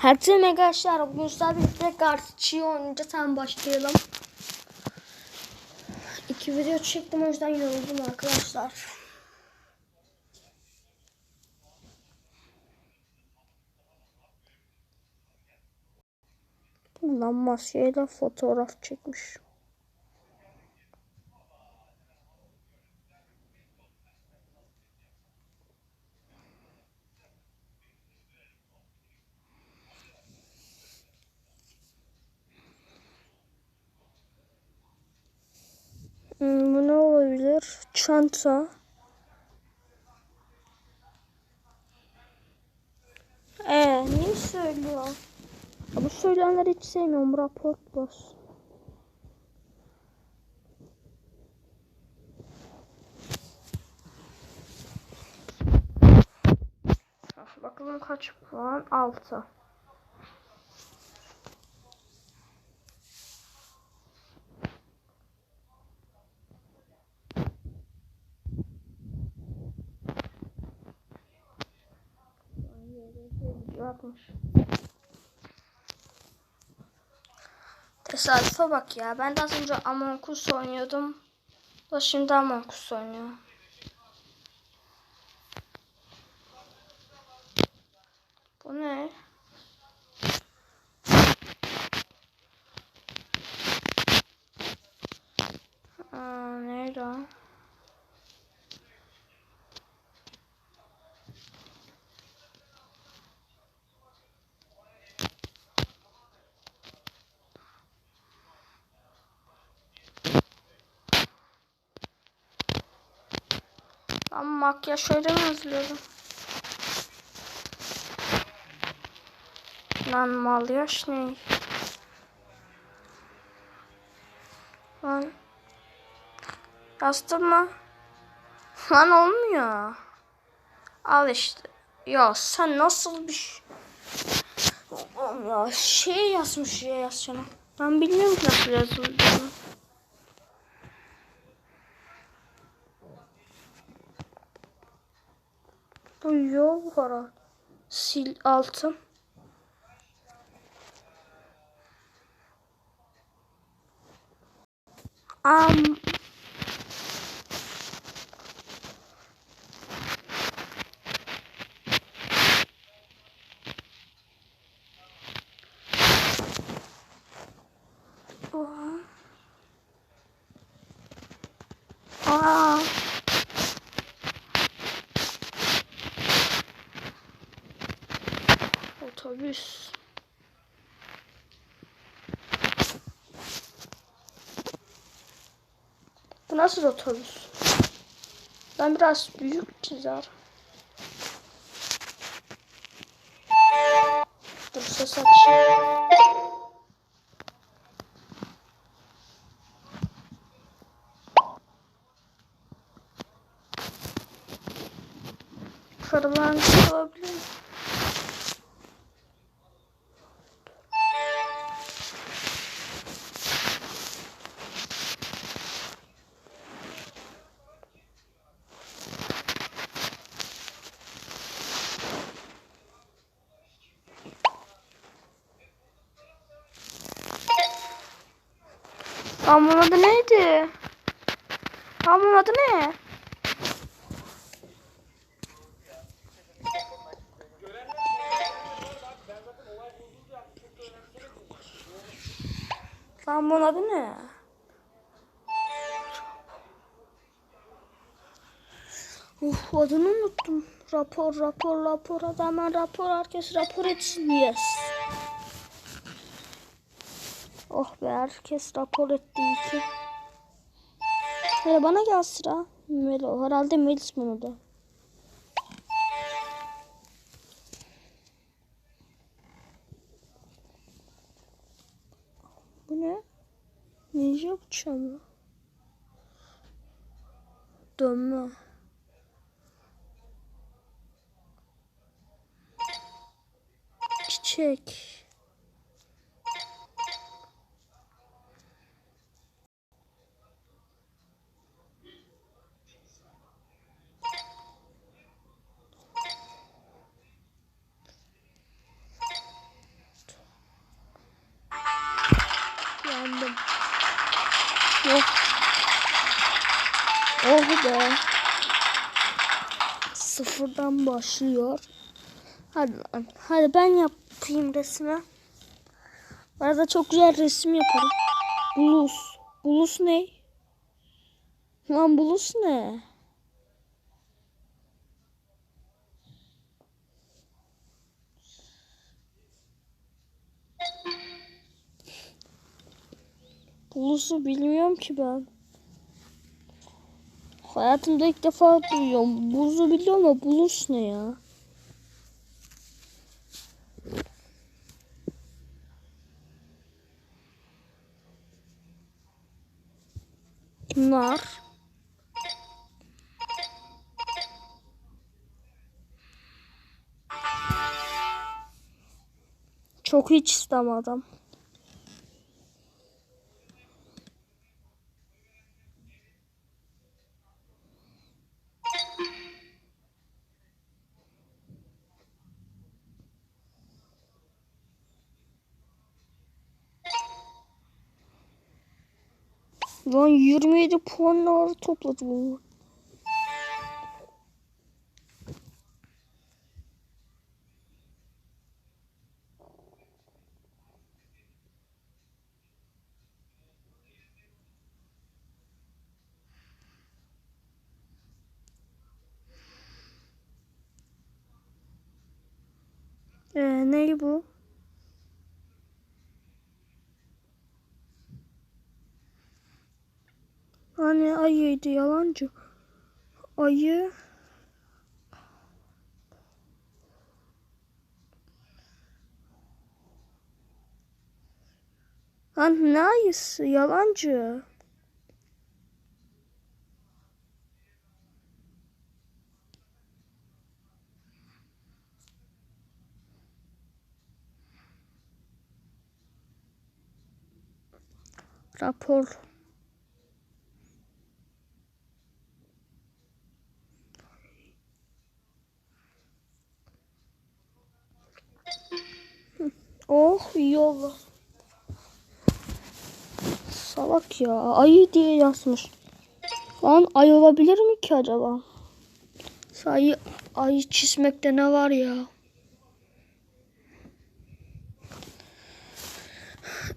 Herkese mega arkadaşlar. Bugün birlikte Garçi'yi oynayacağız. Hemen başlayalım. İki video çektim o yüzden yoruldum arkadaşlar. Bundan maskeyle fotoğraf çekmiş. Hmm, bu ne olabilir? Çanta. Ee, ne söylüyor? Ya bu söyleyenleri hiç sevmiyorum. Rapor bas. Bakalım kaç puan? 6. Yapmış. Tesadüfe bak ya. Ben de az önce Among Us oynuyordum. Da şimdi Among Us oynuyor. Bu ne? Aa, neydi o? Ben makyaj şöyle mi hazırlıyorum? Lan makyaj ne? Lan. Yazdım mı? Lan olmuyor. Al işte. Ya sen nasıl bir şey... Oğlum ya şey yazmış ya yazacağım. Ben bilmiyorum ki nasıl yazıldığını. Bu yol var. Sil altı. Am Oha. Aa. Otobüs. Bu nasıl otobüs? Ben biraz büyük çizer. Dur ses açayım. Bunun adı neydi? Bunun adı ne? Lan bunun adı ne? Uf adını unuttum. Rapor, rapor, rapor. Hemen rapor. Herkes rapor etsin. Yes. Oh be herkes rapor etti iyi ki. Hele bana gel sıra. Melo. Herhalde Melis bunu da. Bu ne? Ninja bıçağı mı? Dönme. Çiçek. Oh. Oh be. Sıfırdan başlıyor. Hadi lan. Hadi ben yapayım resmi. Arada çok güzel resim yaparım. Bulus. Bulus ne? Lan bulus ne? Bulus'u bilmiyorum ki ben. Hayatımda ilk defa duyuyorum. Buz'u biliyorum ama Bulus ne ya? Nar. Çok hiç istemedim. Lan 27 puanlar topladı bu. Ee, ne bu? Hani ayıydı yalancı. Ayı. Lan ne ayısı yalancı. Rapor. Oh oldu. Salak ya. Ayı diye yazmış. Lan ay olabilir mi ki acaba? Ayı, ayı çizmekte ne var ya?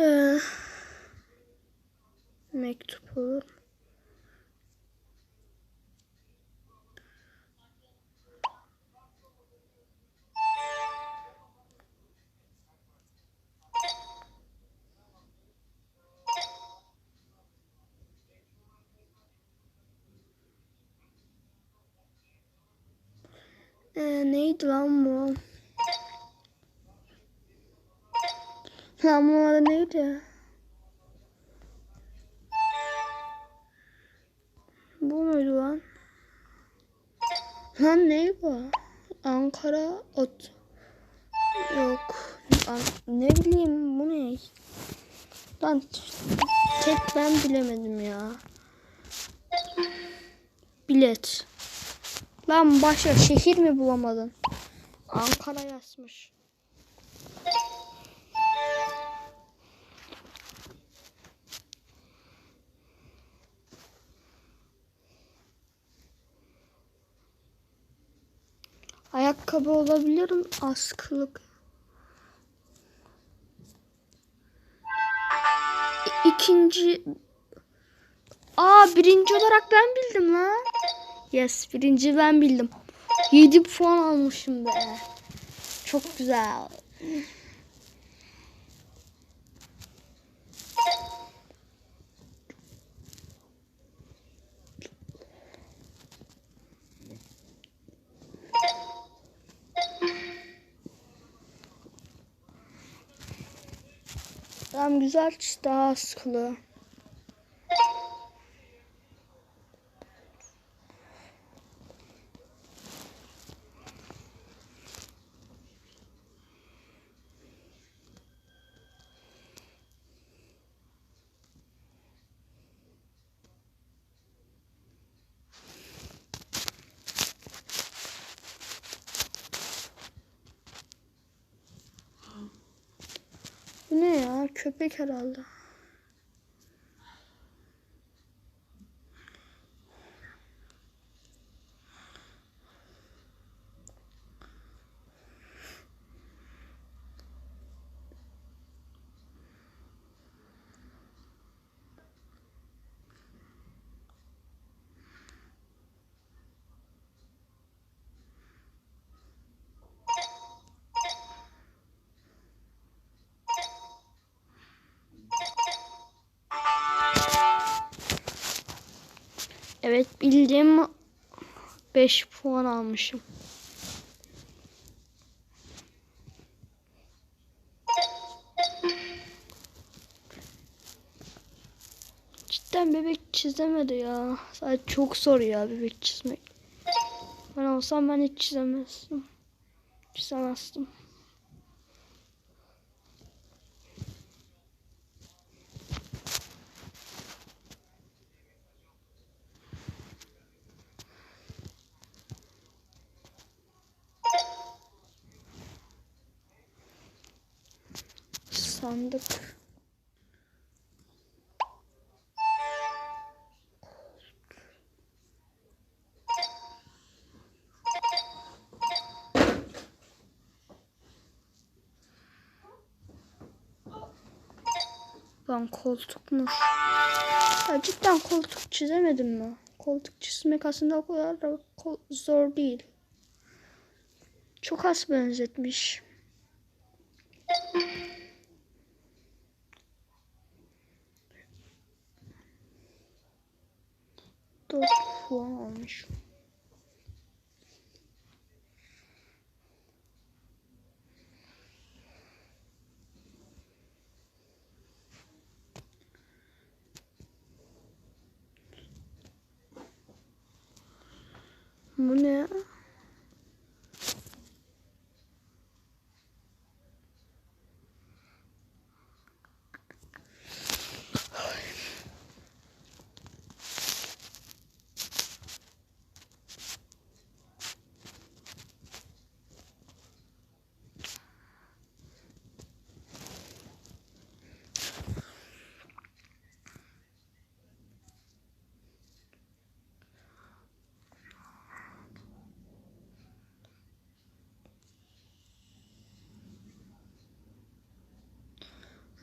Ee, mektup olur. Ee, neydi lan bu? Lan bu adı neydi? Bu muydu lan? Lan ne bu? Ankara ot. Yok. An- ne bileyim bu ne? Lan tek ben bilemedim ya. Bilet. Lan başka şehir mi bulamadın? Ankara yazmış. Ayakkabı olabilir mi? Askılık. İkinci... Aa birinci olarak ben bildim lan. Yes birinci ben bildim. 7 puan almışım be. Çok güzel. Tamam güzel daha sıkılı. Bu ne ya? Köpek herhalde. Evet bildiğim 5 puan almışım. Cidden bebek çizemedi ya. Sadece çok zor ya bebek çizmek. Ben olsam ben hiç çizemezdim. Çizemezdim. Sandık. Lan koltukmuş. Ya cidden koltuk çizemedim mi? Koltuk çizmek aslında o kadar da zor değil. Çok az benzetmiş. Dört puan almış. Bu ne?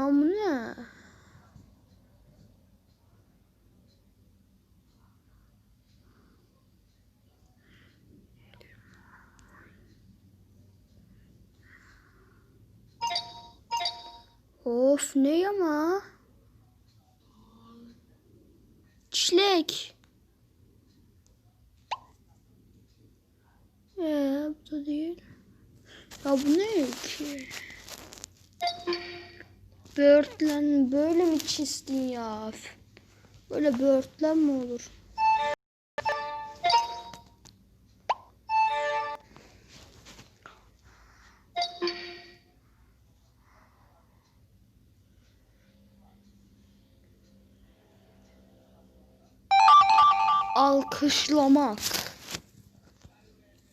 Lan bu ne? Of ne ama? Çilek. Ee, bu da değil. Ya bu ne ki? Böğürtlen böyle mi çizdin ya? Böyle böğürtlen mi olur? Alkışlamak.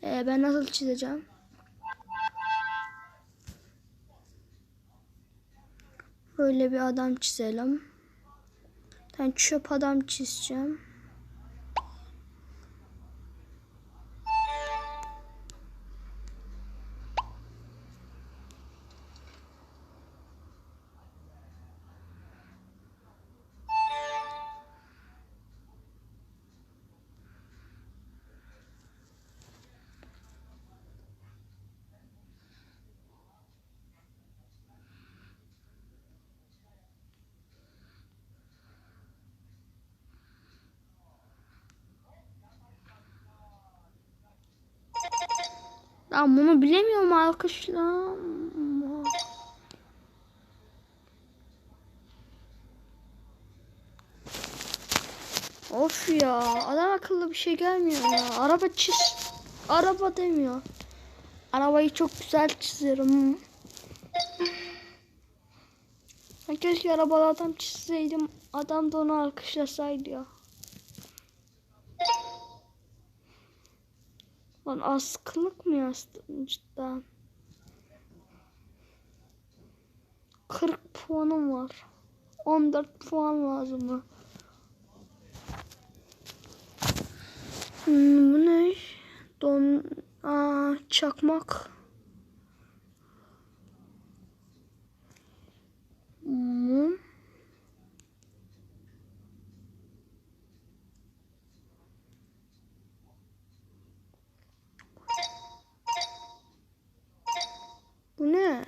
Ee, ben nasıl çizeceğim? Böyle bir adam çizelim. Ben çöp adam çizeceğim. Ben bunu bilemiyorum alkışlama. Of ya adam akıllı bir şey gelmiyor ya. Araba çiz. Araba demiyor. Arabayı çok güzel çizerim. Keşke arabalı adam çizseydim. Adam da onu alkışlasaydı ya. Lan askılık mı yazdın cidden? 40 puanım var. 14 puan lazım mı? Hmm, bu ne? Don... Aa, çakmak. Mum. Bu ne?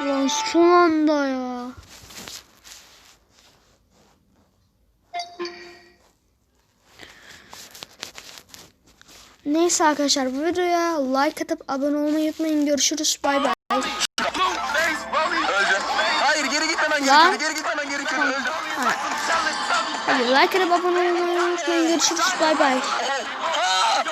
Ulan son anda ya. Neyse arkadaşlar bu videoya like atıp abone olmayı unutmayın. Görüşürüz. Bay bay. Hayır geri gitmemen Lan. gerekiyordu. Geri gitmemen gerekiyordu. Öldüm. Hadi like atıp abone olmayı unutmayın. Görüşürüz. Bay bay.